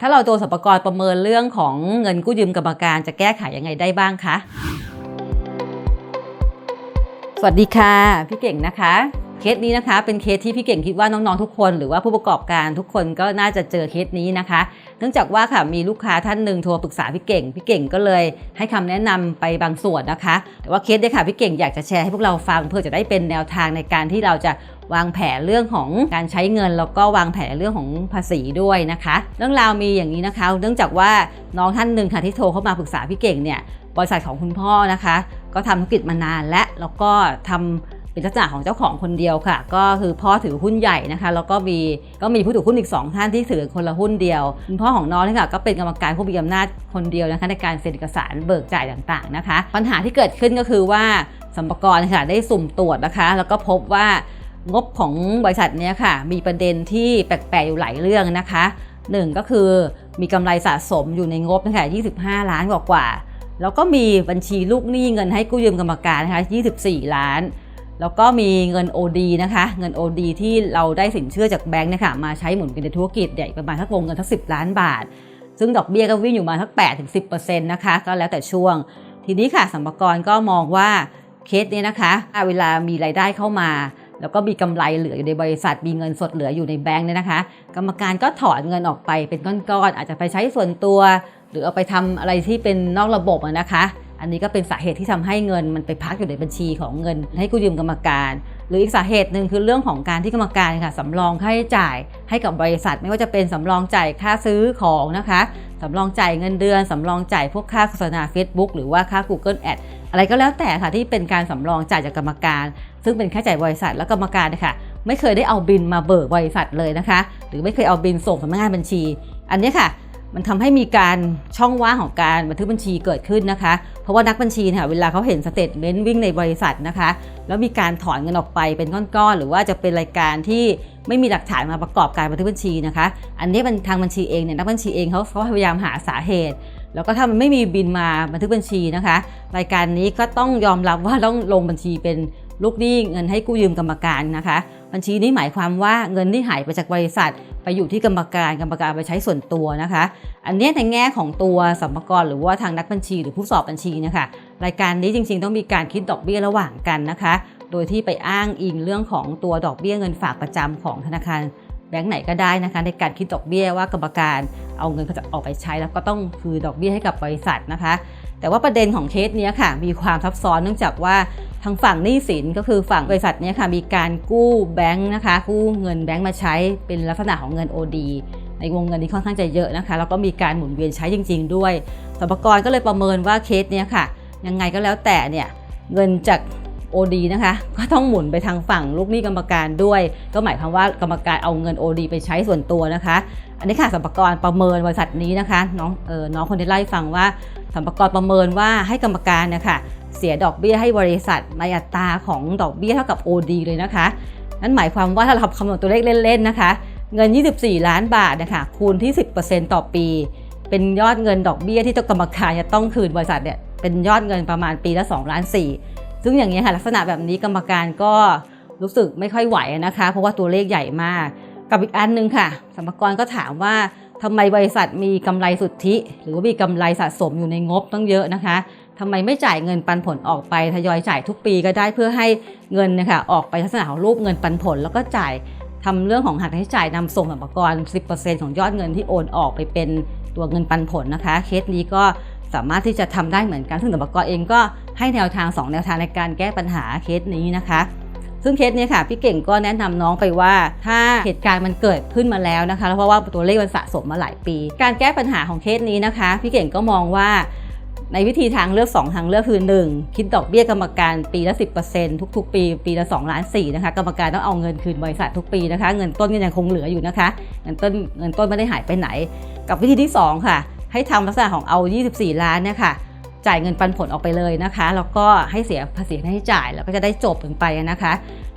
ถ้าเราตัวสปรกรประเมินเรื่องของเงินกู้ยืมกรรมการจะแก้ไขยังไงได้บ้างคะ สวัสดีค่ะ พี่เก่งนะคะ เคสนี้นะคะ เป็นเคสที่พี่เก่งคิดว่าน้องๆทุกคน หรือว่าผู้ประกอบการทุกคนก็น่าจะเจอเคสนี้นะคะ เนื่องจากว่าค่ะมีลูกค้าท่านหนึ่งโทรปรึกษาพี่เก่ง พี่เก่งก็เลยให้คำแนะนำไปบางส่วนนะคะ แต่ว่าเคสเนี้ค่ะพี่เก่งอยากจะแชร์ให้พวกเราฟังเพื่อจะได้เป็นแนวทางในการที่เราจะวางแผนเรื่องของการใช้เงินแล้วก็วางแผนเรื่องของภาษีด้วยนะคะ เรื่องราวมีอย่างนี้นะคะ เนื่องจากว่าน้องท่านหนึ่งค่ะที่โทรเข้ามาปรึกษาพี่เก่งเนี่ยบริษัทของคุณพ่อนะคะ ก็ทำธุรกิจมานานและแล้วก็ทำ เป็นลักษณะของเจ้าของคนเดียวค่ะ ก็คือพ่อถือหุ้นใหญ่นะคะ แล้วก็มีก็มีผู้ถือหุ้นอีก 2 ท่านที่ถือคนละหุ้นเดียวคุณพ่อของน้องนี่ค่ะก็เป็นกรรมการผู้มีอำนาจคนเดียวนะคะในการเซ็นเอกสารเบิกจ่ายต่างๆนะคะ ปัญหาที่เกิดขึ้นก็คือว่าสัมปกรค่ะได้สุ่มตรวจนะคะ แล้วก็พบว่างบของบริษัทเนี้ยค่ะ มีประเด็นที่แปลกๆอยู่หลายเรื่องนะคะหนึ่งก็คือมีกำไรสะสมอยู่ในงบนะคะ25 ล้านกว่าๆแล้วก็มีบัญชีลูกหนี้เงินให้กู้ยืมกรรมการนะคะ24 ล้าน แล้วก็มีเงิน OD นะคะ เงิน OD ที่เราได้สินเชื่อจากแบงค์นะคะมาใช้หมุนเป็นในธุรกิจใหญ่ประมาณทักวงเงินทักสิล้านบาท ซึ่งดอกเบี้ยก็วิ่งอยู่มาทัก8ถึง10%นะคะ ก็แล้วแต่ช่วง ทีนี้ค่ะสัมภากรก็มองว่าเคสนี้นะคะ เวลามีรายได้เข้ามา แล้วก็มีกำไรเหลืออยู่ในบริษัท มีเงินสดเหลืออยู่ในแบงค์เนี่ยนะคะ กรรมการก็ถอนเงินออกไปเป็นก้อนๆ อาจจะไปใช้ส่วนตัว หรือเอาไปทำอะไรที่เป็นนอกระบบนะคะ อันนี้ก็เป็นสาเหตุที่ทำให้เงินมันไปพักอยู่ในบัญชีของเงิน ให้กู้ยืมกรรมการ หรืออีกสาเหตุหนึ่งคือเรื่องของการที่กรรมการค่ะสำรองค่าใช้จ่าย ให้กับบริษัท ไม่ว่าจะเป็นสำรองจ่ายค่าซื้อของนะคะสำรองจ่ายเงินเดือนสำรองจ่ายพวกค่าโฆษณา Facebook หรือว่าค่า Google Ad อะไรก็แล้วแต่ค่ะที่เป็นการสำรองจ่ายจากกรรมการ ซึ่งเป็นค่าจ่ายบริษัทและกรรมการนะคะไม่เคยได้เอาบินมาเบิกบริษัทเลยนะคะ หรือไม่เคยเอาบินส่งสำนักงานบัญชี อันนี้ค่ะ มันทำให้มีการช่องว่างของการบันทึกบัญชีเกิดขึ้นนะคะ เพราะว่านักบัญชีเนี่ยเวลาเขาเห็นสเตทเมนต์วิ่งในบริษัทนะคะ แล้วมีการถอนเงินออกไปเป็นก้อนๆ หรือว่าจะเป็นรายการที่ไม่มีหลักฐานมาประกอบการบันทึกบัญชีนะคะ อันนี้เป็นทางบัญชีเองเนี่ยนักบัญชีเองเขาเขาพยายามหาสาเหตุ แล้วก็ถ้ามันไม่มีบินมาบันทึกบัญชีนะคะ รายการนี้ก็ต้องยอมรับว่าต้องลงบัญชีเป็นลูกหนี้เงินให้กู้ยืมกรรมการนะคะ บัญชีนี้หมายความว่าเงินที่หายไปจากบริษัท ไปอยู่ที่กรรมการกรรมการไปใช้ส่วนตัวนะคะ อันนี้ในแง่ของตัวสัมภากรหรือว่าทางนักบัญชี หรือผู้สอบบัญชีนะคะรายการนี้จริง ๆ ต้องมีการคิดดอกเบี้ยระหว่างกันนะคะ โดยที่ไปอ้างอิงเรื่องของตัวดอกเบี้ยเงินฝากประจำของธนาคารแบงก์ไหนก็ได้นะคะในการคิดดอกเบี้ยว่ากรรมการเอาเงินออกไปใช้แล้วก็ต้องคือดอกเบี้ยให้กับบริษัทนะคะ แต่ว่าประเด็นของเคสนี้ค่ะ มีความซับซ้อนเนื่องจากว่า ทางฝั่งหนี้สินก็คือฝั่งบริษัทเนี้ค่ะมีการกู้แบงค์นะคะ กู้เงินแบงค์มาใช้เป็นลักษณะของเงิน OD ในวงเงินที่ค่อนข้างจะเยอะนะคะแล้วก็มีการหมุนเวียนใช้จริง ๆ ด้วยสรรพากรก็เลยประเมินว่าเคสเนี้ยค่ะ ยังไงก็แล้วแต่เนี่ยเงินจาก OD นะคะ ก็ต้องหมุนไปทางฝั่งลูกหนี้กรรมการด้วย ก็หมายความว่ากรรมการเอาเงิน OD ไปใช้ส่วนตัวนะคะ อันนี้ค่ะสัมภากรประเมินบริษัทนี้นะคะน้องเออน้องคนที่ไล่ฟังว่าสัมภากรประเมินว่าให้กรรมการนะคะ เสียดอกเบี้ยให้บริษัทในอัตราของดอกเบี้ยเท่ากับ OD เลยนะคะ นั่นหมายความว่าถ้าเราคำนวณตัวเลขเล่นๆนะคะ เงิน 24 ล้านบาทนะคะคูณที่ 10%ต่อปี เป็นยอดเงินดอกเบี้ยที่ต้องกรรมการจะต้องคืนบริษัทเนี่ยเป็นยอดเงินประมาณปีละ2ล้าน4ซึ่งอย่างนี้ค่ะลักษณะแบบนี้กรรมการก็รู้สึกไม่ค่อยไหวนะคะ เพราะว่าตัวเลขใหญ่มาก กับอีกอันหนึงค่ะสมภากรก็ถามว่าทำไมบริษัทมีกำไรสุทธิ หรือว่ามีกำไรสะสมอยู่ในงบต้องเยอะนะคะ ทำไมไม่จ่ายเงินปันผลออกไปทยอยจ่ายทุกปีก็ได้เพื่อให้เงินนะคะออกไปลักษณะของรูปเงินปันผล แล้วก็จ่ายทำเรื่องของหักค่าใช้จ่ายนำส่งสมภากร 10%ของยอดเงินที่โอนออกไปเป็นตัวเงินปันผลนะคะ เคสนี้ก็สามารถที่จะทำได้เหมือนกัน ซึ่งสมภากรเองก็ให้แนวทาง 2 แนวทางในการแก้ปัญหาเคสนี้นะคะ ซึ่งเคสนี้ค่ะพี่เก่งก็แนะนำน้องไปว่า ถ้าเหตุการณ์มันเกิดขึ้นมาแล้วนะคะแล้วเพราะว่าตัวเลขมันสะสมมาหลายปี การแก้ปัญหาของเคสนี้นะคะ พี่เก่งก็มองว่า ในวิธีทางเลือก 2 ทางเลือกคือ 1 คิดดอกเบี้ยกรรมการปีละ 10%ทุก ๆ ปี ปีละ2ล้าน4นะคะกรรมการต้องเอาเงินคืนบริษัททุกปีนะคะ เงินต้นก็ยังคงเหลืออยู่นะคะ เงินต้นเงินต้นไม่ได้หายไปไหน กับวิธีที่ 2 ค่ะ ให้ทำลักษณะของเอา 24 ล้านเนี่ยค่ะจ่ายเงินปันผลออกไปเลยนะคะแล้วก็ให้เสียภาษีใช้จ่ายแล้วก็จะได้จบถึงไปนะคะ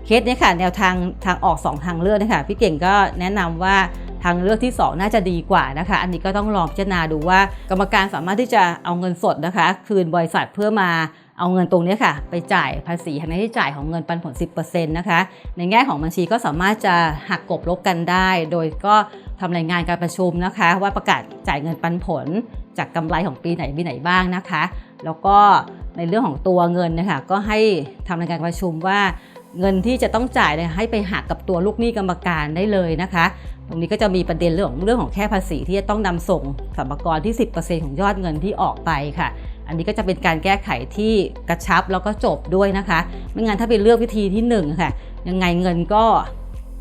เคสนี้ค่ะแนวทางทางออก 2 ทางเลือกนะคะพี่เก่งก็แนะนำว่า ทางเลือกที่ 2 น่าจะดีกว่านะคะ อันนี้ก็ต้องลองพิจารณาดูว่า กรรมการสามารถที่จะเอาเงินสดนะคะ คืนบริษัทเพื่อมาเอาเงินตรงนี้ค่ะ ไปจ่ายภาษีทางค่จ่ายของเงินปันผล 10%นะคะ ในแง่ของบัญชีก็สามารถจะหักกบลบกันได้ โดยก็ทำรายงานการประชุมนะคะ ว่าประกาศจ่ายเงินปันผล จากกำไรของปีไหนปีไหนบ้างนะคะ แล้วก็ในเรื่องของตัวเงินนะคะก็ให้ทำรายการประชุมว่าเงินที่จะต้องจ่ายเนี่ยให้ไปหักกับตัวลูกหนี้กรรมการได้เลยนะคะ ตรงนี้ก็จะมีประเด็นเรื่องของเรื่องของแค่ภาษีที่จะต้องนำส่งสรรพากรที่ 10%ของยอดเงินที่ออกไปค่ะ อันนี้ก็จะเป็นการแก้ไขที่กระชับแล้วก็จบด้วยนะคะ ไม่งั้นถ้าไปเลือกวิธีที่หนึ่งค่ะยังไงเงินก็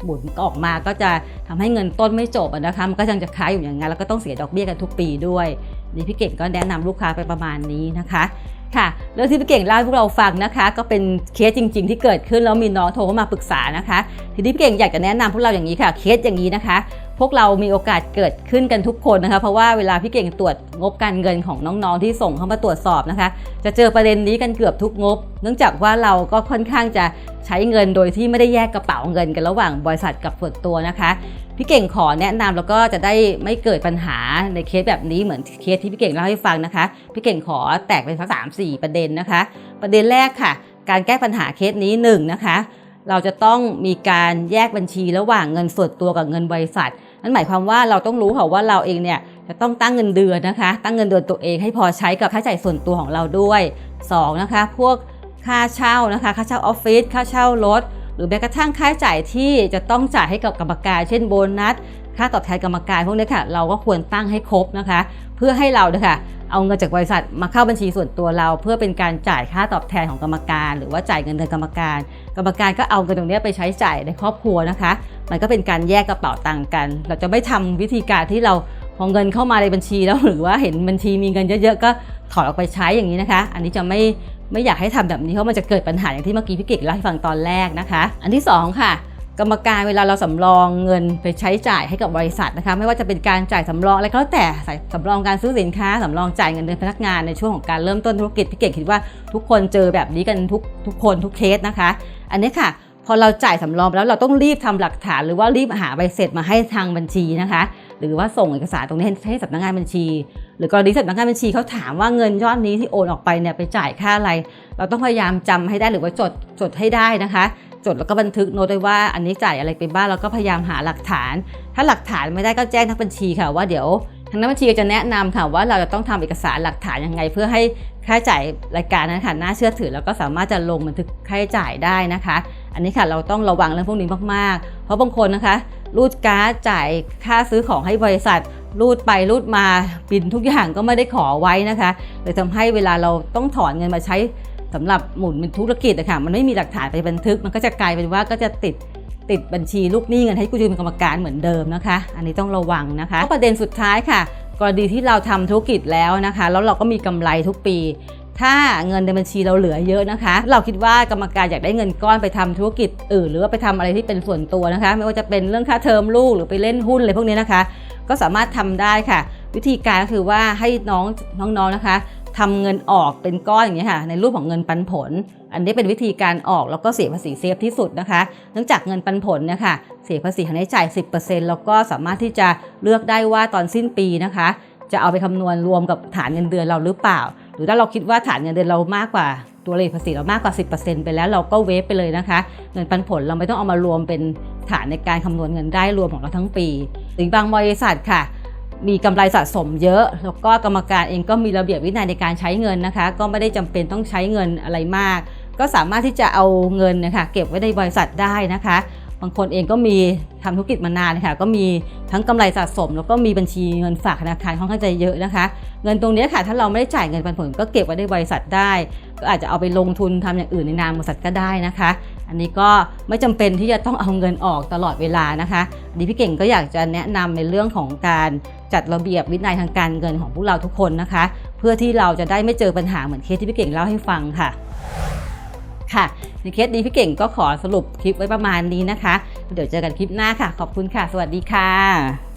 บุนออกมาก็จะทำให้เงินต้นไม่จบนะคะมันก็ยังจะค้างอยู่อย่างนั้นแล้วก็ต้องเสียดอกเบี้ยกันทุกปีด้วยนี่พี่เก่งก็แนะนำลูกค้าไปประมาณนี้นะคะ ค่ะเรื่องที่พี่เก่งเล่าให้พวกเราฟังนะคะ ก็เป็นเคสจริง ๆ ที่เกิดขึ้นแล้วมีน้องโทรเข้ามาปรึกษานะคะ ทีนี้พี่เก่งอยากจะแนะนำพวกเราอย่างนี้ค่ะเคสอย่างนี้นะคะ พวกเรามีโอกาสเกิดขึ้นกันทุกคนนะคะ เพราะว่าเวลาพี่เก่งตรวจงบการเงินของน้องๆที่ส่งเข้ามาตรวจสอบนะคะ จะเจอประเด็นนี้กันเกือบทุกงบ เนื่องจากว่าเราก็ค่อนข้างจะใช้เงินโดยที่ไม่ได้แยกกระเป๋าเงินกันระหว่างบริษัทกับส่วนตัวนะคะ พี่เก่งขอแนะนำแล้วก็จะได้ไม่เกิดปัญหาในเคสแบบนี้เหมือนเคสที่พี่เก่งเล่าให้ฟังนะคะ พี่เก่งขอแตกเป็นสักสามสี่ประเด็นนะคะ ประเด็นแรกค่ะ การแก้ปัญหาเคสนี้หนึ่งนะคะเราจะต้องมีการแยกบัญชีระหว่างเงินส่วนตัวกับเงินบริษัท นั่นหมายความว่าเราต้องรู้ค่ะว่าเราเองเนี่ยจะต้องตั้งเงินเดือนนะคะ ตั้งเงินเดือนตัวเองให้พอใช้กับค่าใช้จ่ายส่วนตัวของเราด้วยสองนะคะ พวกค่าเช่านะคะ ค่าเช่าออฟฟิศ ค่าเช่ารถ หรือแม้กระทั่งค่าใช้จ่ายที่จะต้องจ่ายให้กับกรรมการ เช่นโบนัส ค่าตอบแทนกรรมการพวกนี้ค่ะ เราก็ควรตั้งให้ครบนะคะ เพื่อให้เราเนี่ยค่ะเอาเงินจากบริษัทมาเข้าบัญชีส่วนตัวเรา เพื่อเป็นการจ่ายค่าตอบแทนของกรรมการ หรือว่าจ่ายเงินเดือนกรรมการ กรรมการก็เอาเงินตรงนี้ไปใช้จ่ายในครอบครัวนะคะ มันก็เป็นการแยกกระเป๋าตังค์กัน เราจะไม่ทำวิธีการที่เราพอเงินเข้ามาในบัญชีแล้วหรือว่าเห็นบัญชีมีเงินเยอะๆก็ถอนออกไปใช้อย่างนี้นะคะ อันนี้จะไม่ ไม่อยากให้ทำแบบนี้เพราะมันจะเกิดปัญหาอย่างที่เมื่อกี้พี่เก่งเล่าให้ฟังตอนแรกนะคะ อันที่สองค่ะ กรรมการเวลาเราสำรองเงินไปใช้จ่ายให้กับบริษัทนะคะ ไม่ว่าจะเป็นการจ่ายสำรองอะไรก็แล้วแต่สำรองการซื้อสินค้าสำรองจ่ายเงินเดือนพนักงานในช่วงของการเริ่มต้นธุรกิจพี่เก่งคิดว่าทุกคนเจอแบบนี้กันทุกทุกคนทุกเคสนะคะ อันนี้ค่ะ พอเราจ่ายสำรองแล้วเราต้องรีบทำหลักฐานหรือว่ารีบหาใบเสร็จมาให้ทางบัญชีนะคะ หรือว่าส่งเอกสารตรงนี้ให้สำนักงานบัญชี หรือกรณีสำนักงานบัญชีเขาถามว่าเงินยอดนี้ที่โอนออกไปเนี่ยไปจ่ายค่าอะไร เราต้องพยายามจำให้ได้หรือว่าจดจดให้ได้นะคะ จดแล้วก็บันทึกโน้ตไว้ว่าอันนี้จ่ายอะไรไปบ้างแล้วก็พยายามหาหลักฐาน ถ้าหลักฐานไม่ได้ก็แจ้งทางบัญชีค่ะว่าเดี๋ยวทางนักบัญชีจะแนะนำค่ะว่าเราจะต้องทำเอกสารหลักฐานยังไง เพื่อให้ค่าใช้จ่ายรายการนั้นค่ะน่าเชื่อถือ แล้วก็สามารถจะลงบันทึกค่าใช้จ่ายได้นะคะ อันนี้ค่ะเราต้องระวังเรื่องพวกนี้มากๆ เพราะบางคนนะคะ รูดการ์ดจ่ายค่าซื้อของให้บริษัท รูดไปรูดมาบินทุกอย่างก็ไม่ได้ขอไว้นะคะเลยทำให้เวลาเราต้องถอนเงินมาใช้สำหรับหมุนเป็นธุรกิจอะค่ะมันไม่มีหลักฐานไปบันทึก มันก็จะกลายเป็นว่าก็จะติดติดบัญชีลูกหนี้เงินให้กู้ยืมเป็นกรรมการเหมือนเดิมนะคะ อันนี้ต้องระวังนะคะประเด็นสุดท้ายค่ะกรณีที่เราทำธุรกิจแล้วนะคะ แล้วเราก็มีกำไรทุกปี ถ้าเงินในบัญชีเราเหลือเยอะนะคะ เราคิดว่ากรรมการอยากได้เงินก้อนไปทำธุรกิจอื่นหรือว่าไปทำอะไรที่เป็นส่วนตัวนะคะ ไม่ว่าจะเป็นเรื่องค่าเทอมลูกหรือไปเล่นหุ้นอะไรพวกนี้นะคะ ก็สามารถทำได้ค่ะ วิธีการก็คือว่าให้น้องน้องๆนะคะทำเงินออกเป็นก้อนอย่างนี้ยค่ะในรูปของเงินปันผล อันนี้เป็นวิธีการออกแล้วก็เสียภาษีเซฟที่สุดนะคะ เนื่องจากเงินปันผลเนี่ยค่ะเสียภาษีค่าใช้จ่าย 10%แล้วก็สามารถที่จะเลือกได้ว่าตอนสิ้นปีนะคะ จะเอาไปคำนวณรวมกับฐานเงินเดือนเราหรือเปล่า รือถ้าเราคิดว่าฐานเงินเดือนเรามากกว่าตัวเลขภาษีเรามากกว่า 10%ไปแล้วเราก็เวฟไปเลยนะคะ เงินปันผลเราไม่ต้องเอามารวมเป็นฐานในการคำนวณเงินได้รวมของเราทั้งปีหรือบางบริษัทค่ะ มีกำไรสะสมเยอะ แล้วก็กรรมการเองก็มีระเบียบวินัยในการใช้เงินนะคะ ก็ไม่ได้จำเป็นต้องใช้เงินอะไรมาก ก็สามารถที่จะเอาเงินนะคะเก็บไว้ในบริษัทได้นะคะ บางคนเองก็มีทำธุรกิจมานานนะคะก็มีทั้งกำไรสะสม แล้วก็มีบัญชีเงินฝากธนาคารค่อนข้างจะเยอะนะคะ เงินตรงนี้ค่ะ ถ้าเราไม่ได้จ่ายเงินปันผลก็เก็บไว้ในบริษัทได้ ก็อาจจะเอาไปลงทุนทำอย่างอื่นในนามบริษัทก็ได้นะคะ อันนี้ก็ไม่จำเป็นที่จะต้องเอาเงินออกตลอดเวลานะคะอันนี้พี่เก่งก็อยากจะแนะนำในเรื่องของการจัดระเบียบวินัยทางการเงินของพวกเราทุกคนนะคะ เพื่อที่เราจะได้ไม่เจอปัญหาเหมือนเคสที่พี่เก่งเล่าให้ฟังค่ะ ค่ะ ในเคสนี้พี่เก่งก็ขอสรุปคลิปไว้ประมาณนี้นะคะ เดี๋ยวเจอกันคลิปหน้าค่ะ ขอบคุณค่ะ สวัสดีค่ะ